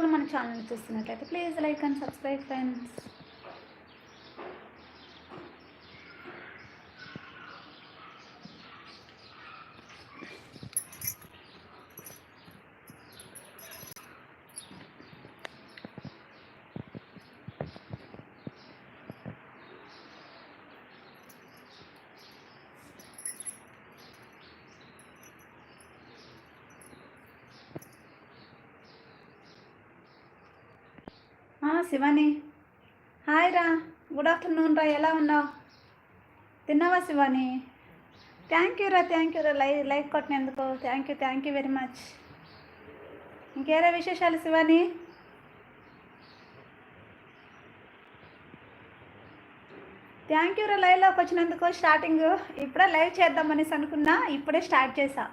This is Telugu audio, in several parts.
ఆఫ్ మన ఛానల్ చూస్తున్నట్లయితే please like and subscribe friends Shivani. Hi రా. గుడ్ ఆఫ్టర్నూన్ రా. ఎలా ఉన్నావు? తిన్నావా శివాని? థ్యాంక్ యూ రా థ్యాంక్ యూ రా. లై like కొట్టినందుకు. Thank you thank you very much ఇంకేరా విశేషాలు శివాని? థ్యాంక్ యూ రా లైవ్లోకి వచ్చినందుకు. స్టార్టింగ్ ఇప్పుడే లైవ్ చేద్దామనేసి అనుకున్నా. ఇప్పుడే స్టార్ట్ చేశా.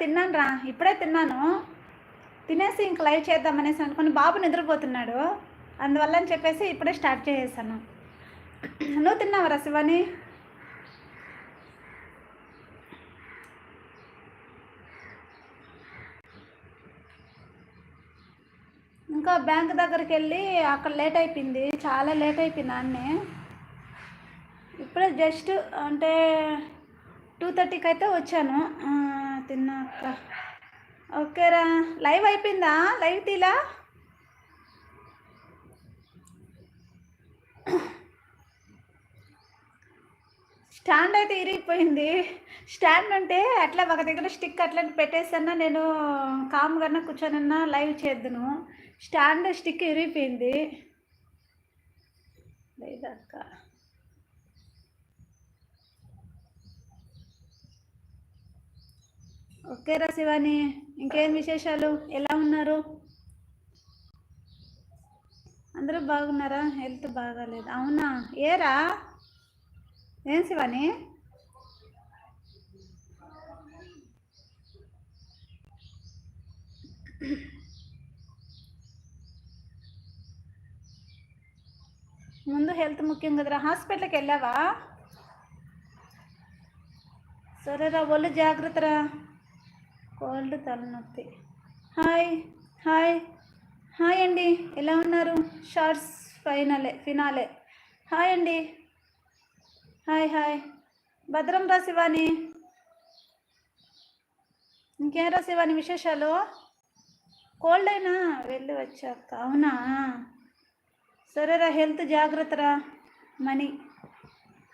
తిన్నాను రా. ఇప్పుడే తిన్నాను. తినేసి ఇంక లైవ్ చేద్దామనేసి అనుకుని బాబు నిద్రపోతున్నాడు. అందువల్ల అని చెప్పేసి ఇప్పుడే స్టార్ట్ చేసేసాను. నువ్వు తిన్నావరా శివాని? ఇంకా బ్యాంక్ దగ్గరికి వెళ్ళి అక్కడ లేట్ అయిపోయింది. చాలా లేట్ అయిపోయింది అన్నీ. ఇప్పుడే జస్ట్ అంటే టూ థర్టీకి అయితే వచ్చాను. తిన్నా అక్క. ఓకేరా. లైవ్ అయిపోయిందా? లైవ్ తీలా స్టాండ్ అయితే ఇరిగిపోయింది. స్టాండ్ అంటే అట్లా ఒక దగ్గర స్టిక్ అట్లా పెట్టేసన్నా నేను కామ్గా కూర్చొనన్నా లైవ్ చేద్దును. స్టాండ్ స్టిక్ ఇరిగిపోయింది. ఓకే ఓకేరా శివాని. ఇంకేం విశేషాలు? ఎలా ఉన్నారు? అందరూ బాగున్నారా? హెల్త్ బాగాలేదు. అవునా? ఏరా ఏం శివాని? ముందు హెల్త్ ముఖ్యం కదరా. హాస్పిటల్కి వెళ్ళావా? సరేరా ఒళ్ళు జాగ్రత్తరా. కోల్డ్ తలనొప్పి. హాయ్ హాయ్ హాయ్ అండి. ఎలా ఉన్నారు? Shorts ఫైనలే finale. హాయ్ అండి. Hi hi. భద్రం రా శివాని. ఇంకేం రా శివాని విశేషాలు? కోల్డ్ అయినా వెళ్ళి వచ్చాక అవునా? సరేరా హెల్త్ జాగ్రత్తరా మనీ.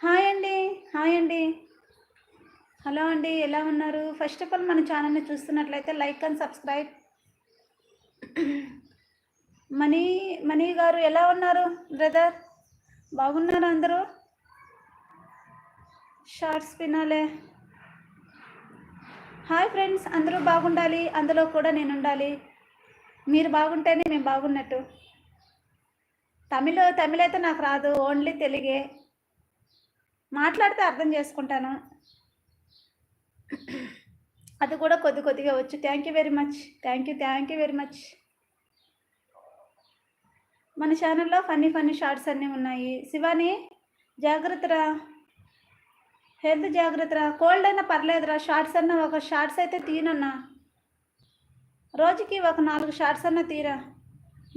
హాయ్ అండి హాయ్ అండి. హలో అండి ఎలా ఉన్నారు? ఫస్ట్ ఆఫ్ ఆల్ మన ఛానల్ని చూస్తున్నట్లయితే like and subscribe. Mani Mani garu ఎలా ఉన్నారు బ్రదర్? బాగున్నారు అందరూ? షార్ట్స్ వినాలే. హాయ్ ఫ్రెండ్స్ అందరూ బాగుండాలి అందులో కూడా నేను ఉండాలి మీరు బాగుంటేనే మేము బాగున్నట్టు. తమిళ తమిళ అయితే నాకు రాదు ఓన్లీ తెలుగే. మాట్లాడితే అర్థం చేసుకుంటాను. అది కూడా కొద్ది కొద్దిగా వచ్చు. Thank you very much thank you thank you very much మన ఛానల్లో ఫన్నీ ఫన్నీ షార్ట్స్ అన్నీ ఉన్నాయి. శివాని జాగ్రత్తరా? హెల్త్ జాగ్రత్తరా? కోల్డ్ అయినా పర్లేదురా. షార్ట్స్ అన్నా ఒక షార్ట్స్ అయితే తీనన్నా. రోజుకి ఒక నాలుగు షార్ట్స్ అన్నా తీరా?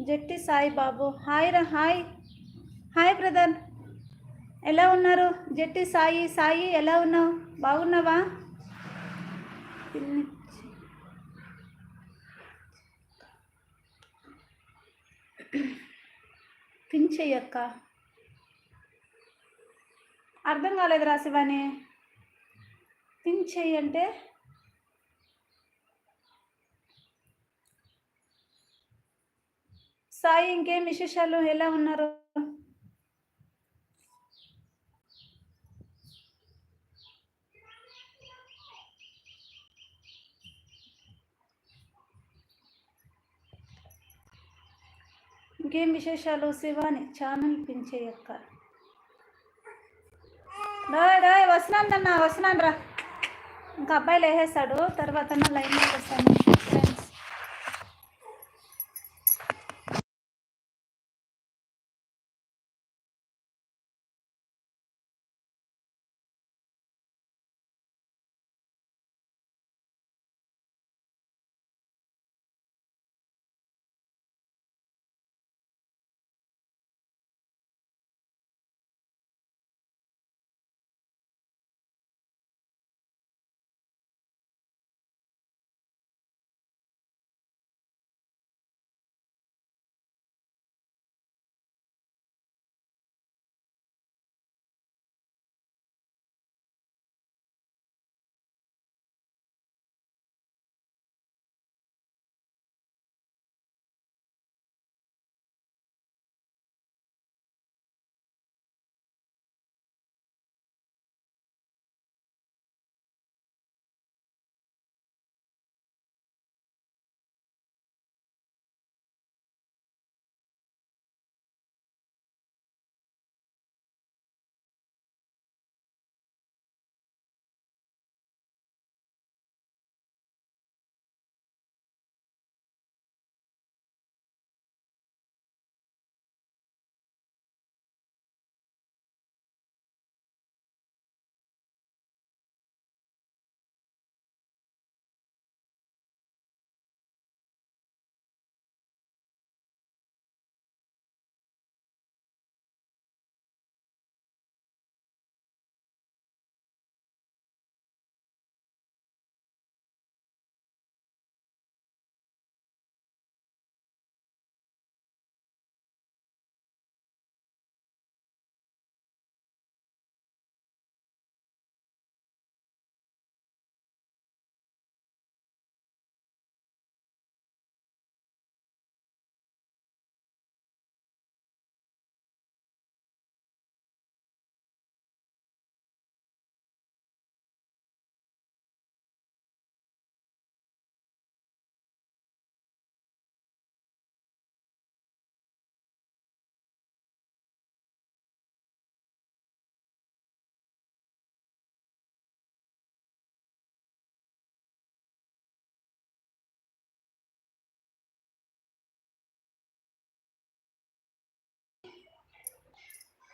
జట్టి సాయి బాబు. హాయ్ రా హాయ్ హాయ్ బ్రదర్ ఎలా ఉన్నారు? జట్టి సాయి సాయి ఎలా ఉన్నావు? బాగున్నావా? పింఛయ్యక్క అర్థం కాలేదు రా శివాని. పింఛయ్య అంటే? సాయి ఇంకేం విశేషాలు? ఎలా ఉన్నారు? ఇంకేం విశేషాలు శివాని? ఛానల్ పింఛయ్యక్క. డాయ్ డాయ్ వస్తున్నాను అన్న వస్తున్నాను రా. ఇంకా అబ్బాయిలు వేసేస్తాడు తర్వాత లైన్ వస్తాను.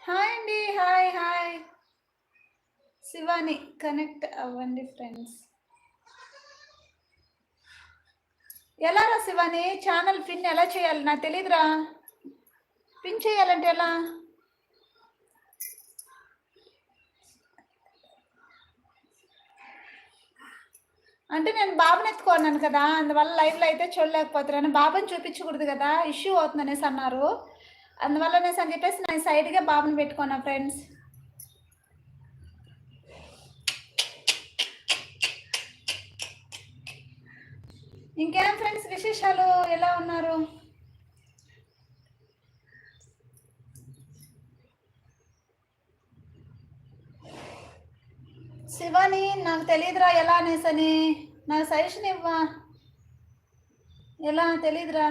హాయ్ అండి హాయ్ హాయ్. శివాని కనెక్ట్ అవ్వండి ఫ్రెండ్స్. ఎలా రా శివాని? ఛానల్ పిన్ ఎలా చేయాలి? నాకు తెలియదురా పిన్ చేయాలంటే ఎలా? అంటే నేను బాబుని ఎత్తుకున్నాను కదా అందువల్ల లైవ్లో అయితే చూడలేకపోతున్నాను. బాబుని చూపించకూడదు కదా ఇష్యూ అవుతుందనేసి అన్నారు. అందువల్ల నేను అని చెప్పేసి నేను సైడ్గా బాబుని పెట్టుకున్నా ఫ్రెండ్స్. ఇంకేం ఫ్రెండ్స్ విశేషాలు? ఎలా ఉన్నారు? శివాని నాకు తెలియదురా ఎలా అనేసని. నాకు సజెషన్ ఇవ్వా. ఎలా? తెలియదురా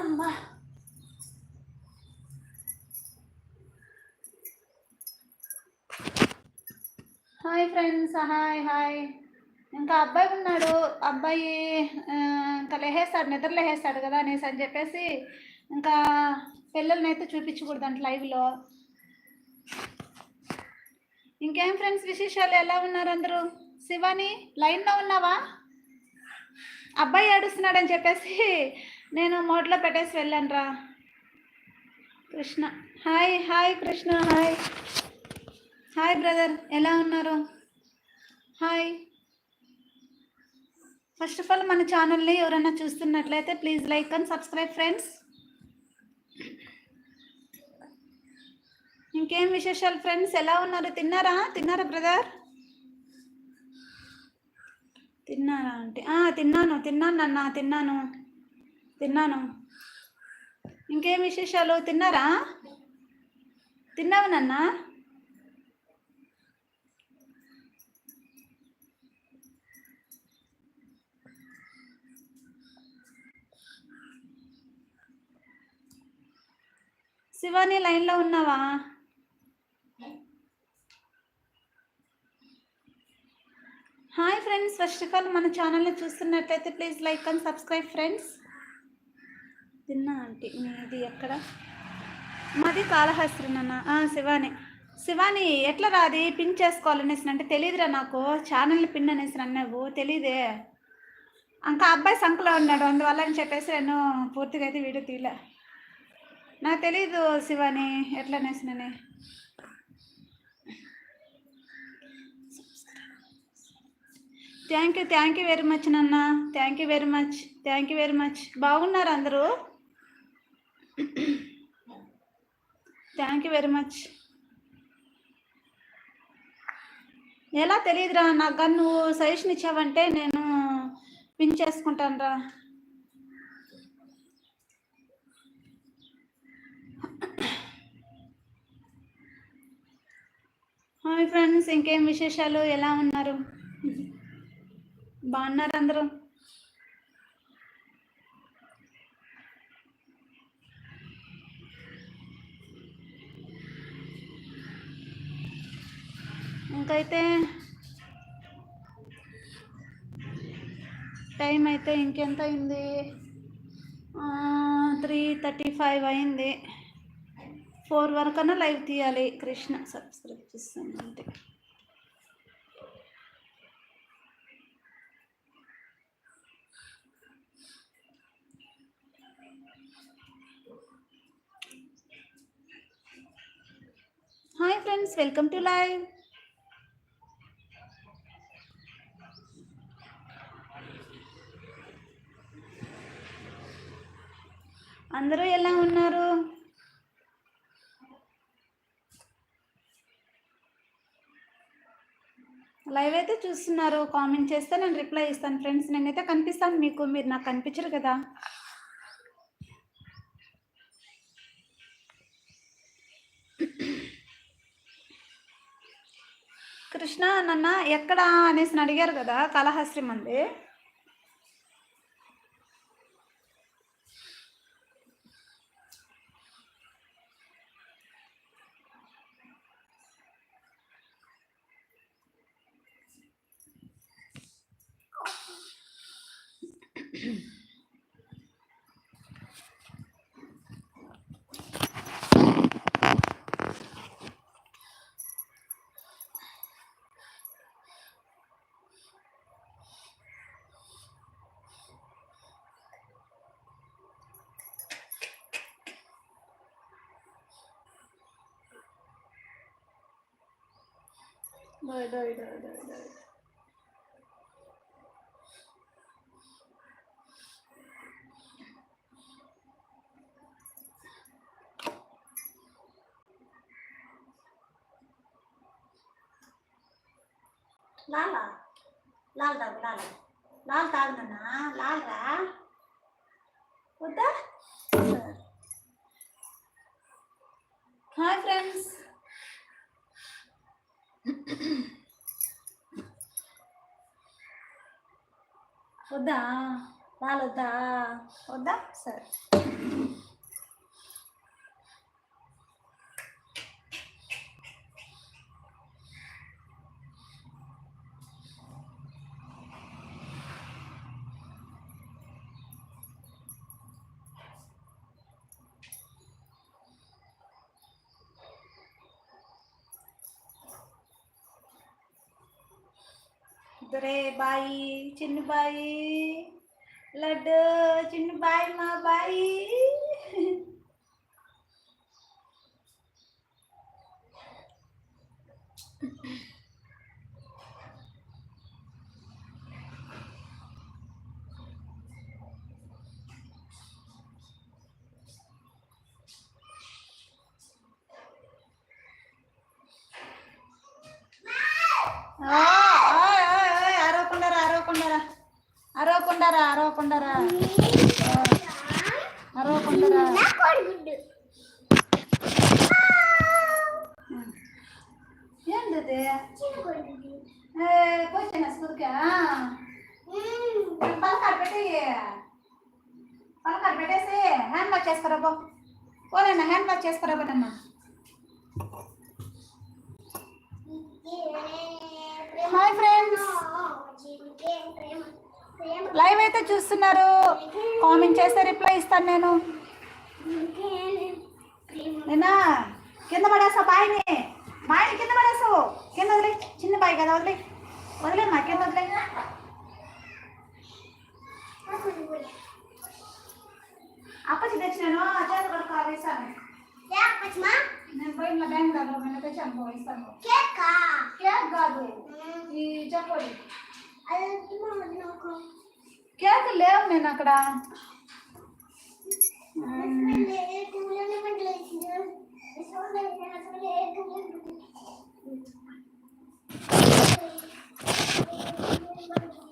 అమ్మా హాయ్ ఫ్రెండ్స్ హాయ్ హాయ్ ఇంకా అబ్బాయి ఉన్నాడు. అబ్బాయి ఇంకా లేహేస్తాడు నిద్ర లేహేస్తాడు కదా అనేసి అని చెప్పేసి ఇంకా పిల్లల్ని అయితే చూపించకూడదు అంటే లైవ్లో ఇంకేం ఫ్రెండ్స్ విశేషాలు? ఎలా ఉన్నారు అందరూ? శివాని లైన్లో ఉన్నావా? అబ్బాయి ఏడుస్తున్నాడని చెప్పేసి నేను మోట్లో పెట్టేసి వెళ్ళాను రా. Krishna. Hi hi Krishna hi hi brother ఎలా ఉన్నారు? హాయ్ ఫస్ట్ ఆఫ్ ఆల్ మన ఛానల్ని ఎవరైనా చూస్తున్నట్లయితే please like and subscribe friends ఇంకేం విశేషాలు ఫ్రెండ్స్ ఎలా ఉన్నారు? తిన్నారా? తిన్నారా బ్రదర్ తిన్నారా అంటే? ఆ, తిన్నాను తిన్నాను నాన్న తిన్నాను. తిన్నాను. ఇంకేం విశేషాలు? తిన్నారా? తిన్నావు నాన్న? శివాని లైన్లో ఉన్నావా? Hi friends first of all మన ఛానల్ని చూస్తున్నట్లయితే please like and subscribe friends. తిన్నా ఆంటీ మీది ఎక్కడ? మాది కాళహస్త్రి నాన్న శివాని. శివాని ఎట్లా రాది పిన్ చేసుకోవాలనేసి అంటే తెలియదురా నాకు. ఛానల్ని పిన్ అనేసి అన్నావు తెలీదే. ఇంకా అబ్బాయి సంఖలో ఉన్నాడు అందువల్ల అని చెప్పేసి నేను పూర్తిగా అయితే వీడియో తీయలే. నాకు తెలీదు శివాని. ఎట్లా నేసినని thank you thank you very much నాన్న. Thank you very much thank you very much. బాగున్నారు అందరూ? Thank you very much. ఎలా తెలియదురా నాకు కానీ నువ్వు సజెషన్ ఇచ్చావంటే నేను పిన్ చేసుకుంటాను రా హాయ్ ఫ్రెండ్స్ ఇంకేం విశేషాలు? ఎలా ఉన్నారు? బాగున్నారు అందరూ? ఇంకైతే టైం అయితే ఇంకెంత అయింది? త్రీ థర్టీ ఫైవ్ అయింది. ఫోర్ వరకన్నా లైవ్ తీయాలి. కృష్ణ సబ్స్క్రైబ్ చేస్తాను అంతే. Hi friends welcome to live అందరూ ఎలా ఉన్నారు లైవ్ అయితే చూస్తున్నారు. కామెంట్ చేస్తే నేను రిప్లై ఇస్తాను. ఫ్రెండ్స్ నేనైతే కనిపిస్తాను మీకు. మీరు నాకు కనిపించరు కదా. కృష్ణ నన్న ఎక్కడ అనేసి అడిగారు కదా కాళహస్త్రి మంది. డోయ్ డోయ్ డోయ్ డోయ్ డోయ్ లాలా లాల్ తాగు లాల్ లాల్ తాగునన్నా లాల్ రా వద్దా హాయ్ ఫ్రెండ్స్ వద్దా? లాల్ వద్దా? సరే. దొరే బాయి చిన్న బాయి లడ్డు చిన్న బాయి మా బాయి ఓయ్, ఓయ్, ఓయ్, అరవకుండారా అరవకుండారా అరవకుండరా అరవకుండారా? అరవకుండారా? ఏంటది? పోయినా స్కూల్కా? పలకాడు పెట్టి పలకాడు పెట్టేసి హ్యాండ్ వాష్ చేసుకురా పోలేనా హ్యాండ్ వాష్ చేసుకురా నన్న హాయ్ ఫ్రెండ్స్ లైవ్ అయితే చూస్తున్నారు? కామెంట్ చేస్తే రిప్లై ఇస్తాను నేను. నేనా? కింద పడేసా బాయిని. బాయిని కింద పడేసావు. కింద వదిలే. చిన్న బాయి కదా వదిలే. వదిలే మా కింద వదిలే. అప్పచి తెచ్చినాను. చేత కొడుకు వేసాను. నేను పోయిన బ్యాంక్ దగ్గర పోయిన తెచ్చాను. పో, ఇస్తాను కేక్ కాదు. ఈ చెప్పండి क्या कर ले हमने नकड़ा Thank.